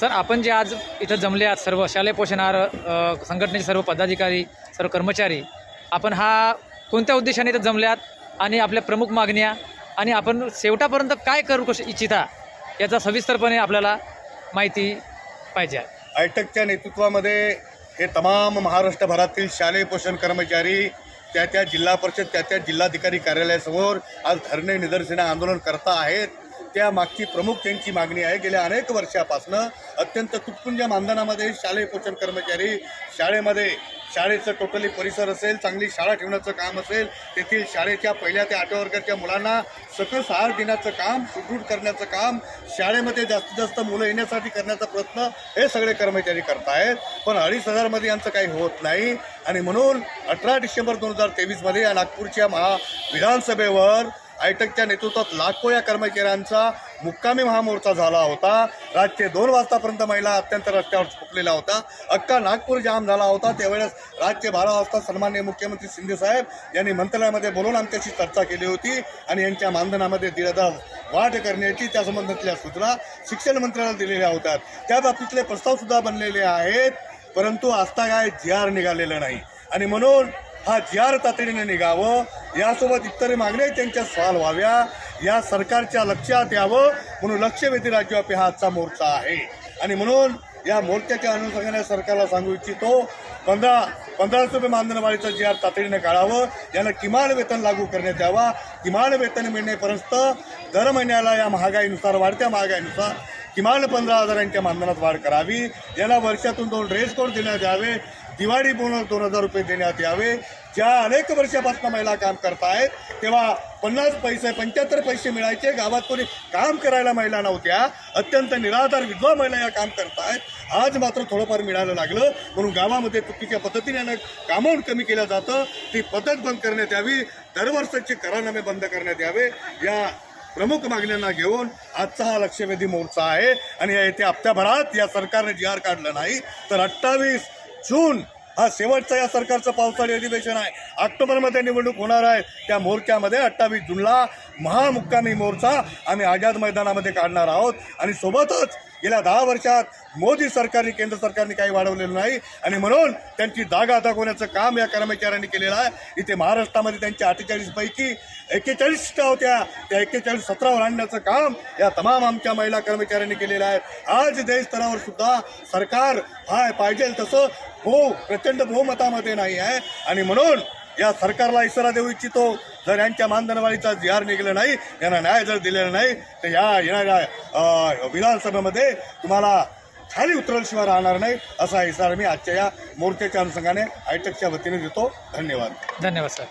Sir आपण जे आज इथं जमले आहात सर्व शालेय पोषणार अ, संघटनेचे सर्व पदाधिकारी सर्व कर्मचारी आपण हा कोणत्या उद्देशाने इथं जमले आहात आणि आपल्या प्रमुख मागण्या आणि आपण शेवटापर्यंत काय करू इच्छिता याचा सविस्तरपणे आपल्याला माहिती पाहिजे आहे. आयटकच्या नेतृत्वामध्ये हे तमाम महाराष्ट्रभरातील शालेय पोषण कर्मचारी त्या त्या जिल्हा परिषद त्या त्या जिल्हाधिकारी कार्यालयासमोर आज धरणे निदर्शने आंदोलन करता आहेत. त्या मागची प्रमुख त्यांची मागणी आहे. गेल्या अनेक वर्षापासनं अत्यंत तुटपुंज मानधनामध्ये शालेय पोषण कर्मचारी शाळेमध्ये शाळेचं टोटली परिसर असेल चांगली शाळा ठेवण्याचं काम असेल तेथील शाळेच्या पहिल्या ते आठव्या वर्गाच्या मुलांना सकस आहार देण्याचं काम सुदृढ करण्याचं काम शाळेमध्ये जास्तीत जास्त मुलं येण्यासाठी करण्याचा प्रयत्न हे सगळे कर्मचारी करतायत. पण अडीच हजारमध्ये यांचं काही होत नाही. आणि म्हणून अठरा डिसेंबर दोन हजार तेवीसमध्ये या नागपूरच्या महा विधानसभेवर आयटकच्या नेतृत्वात लाखो या कर्मचाऱ्यांचा मुक्कामी महामोर्चा झाला होता. रातचे दोन वाजतापर्यंत महिला अत्यंत रस्त्यावर झोपलेला होता अख्खा नागपूर जाम झाला होता. त्यावेळेस रातचे बारा वाजता सन्मान्य मुख्यमंत्री शिंदेसाहेब यांनी मंत्रालयामध्ये बोलून आमच्याशी चर्चा केली होती आणि यांच्या मानधनामध्ये दीड वाढ करण्याची त्या संबंधातल्या सूचना शिक्षण मंत्र्याला दिलेल्या होत्या. त्या बाबतीतले प्रस्तावसुद्धा बनलेले आहेत परंतु आस्था काय जी आर निघालेलं नाही. आणि म्हणून हा जी आर तातडीने निघावं यासोबत इतर मागण्या त्यांच्या सवाल व्हाव्या. या सरकारच्या लक्षात यावं म्हणून लक्षवेधी राज्यव्यापी हा आजचा मोर्चा आहे. आणि म्हणून या मोर्चाच्या अनुषंगाने सरकारला सांगू इच्छितो पंधरा पंधराशे रुपये मानधनवाढीचं जी आर तातडीने काढावं याला किमान वेतन लागू करण्यात यावा. किमान वेतन मिळण्यापर्यंत दर महिन्याला या महागाईनुसार वाढत्या महागाईनुसार किमान पंधरा हजारांच्या मानधनात वाढ करावी. याला वर्षातून दोन ड्रेस कोड देण्यात यावे. दिवाळी बोनस दोन हजार रुपये देण्यात यावे. ज्या अनेक वर्षापासून महिला काम करतायत तेव्हा पन्नास पैसे पंच्याहत्तर पैसे मिळायचे. गावात कोणी काम करायला महिला नव्हत्या. अत्यंत निराधार विधवा महिला या काम करतायत आज मात्र थोडंफार मिळायला लागलं. म्हणून गावामध्ये चुकीच्या पद्धतीने कामावून कमी केलं जातं. ती पद्धत बंद करण्यात यावी. दरवर्षाचे करारनामे बंद करण्यात यावे. या प्रमुख मागण्यांना घेऊन आजचा हा लक्षवेधी मोर्चा आहे. आणि या येत्या हप्त्याभरात या सरकारने जी आर काढलं नाही तर अठ्ठावीस जून हा शेवटचा या सरकारचं पावसाळी अधिवेशन आहे. ऑक्टोबरमध्ये निवडणूक होणार आहे. त्या मोर्चामध्ये अठ्ठावीस जूनला महामुक्कामी मोर्चा आम्ही आझाद मैदानामध्ये काढणार आहोत. आणि सोबतच गेल्या दहा वर्षात मोदी सरकारने केंद्र सरकारने काही वाढवलेलं नाही. आणि म्हणून त्यांची जागा दाखवण्याचं काम या कर्मचाऱ्यांनी केलेलं आहे. इथे महाराष्ट्रामध्ये त्यांच्या अठ्ठेचाळीसपैकी एक्केचाळीस सीटा होत्या. त्या एक्केचाळीस सतरावर आणण्याचं काम या तमाम आमच्या महिला कर्मचाऱ्यांनी केलेलं आहे. आज देश स्तरावर सुद्धा सरकार हाय पाहिजे तसं हो प्रचंड बहुमतामध्ये नाही आहे. आणि म्हणून या सरकारला इशारा देऊ इच्छितो. जर यांच्या मानधनवाढीचा जी निघाला नाही यांना न्याय जर दिलेला नाही तर या येणाऱ्या विधानसभेमध्ये तुम्हाला खाली उतरल्याशिवाय राहणार नाही असा इशारा मी आजच्या या मोर्चाच्या अनुषंगाने आयटकच्या वतीने देतो. धन्यवाद. धन्यवाद सर.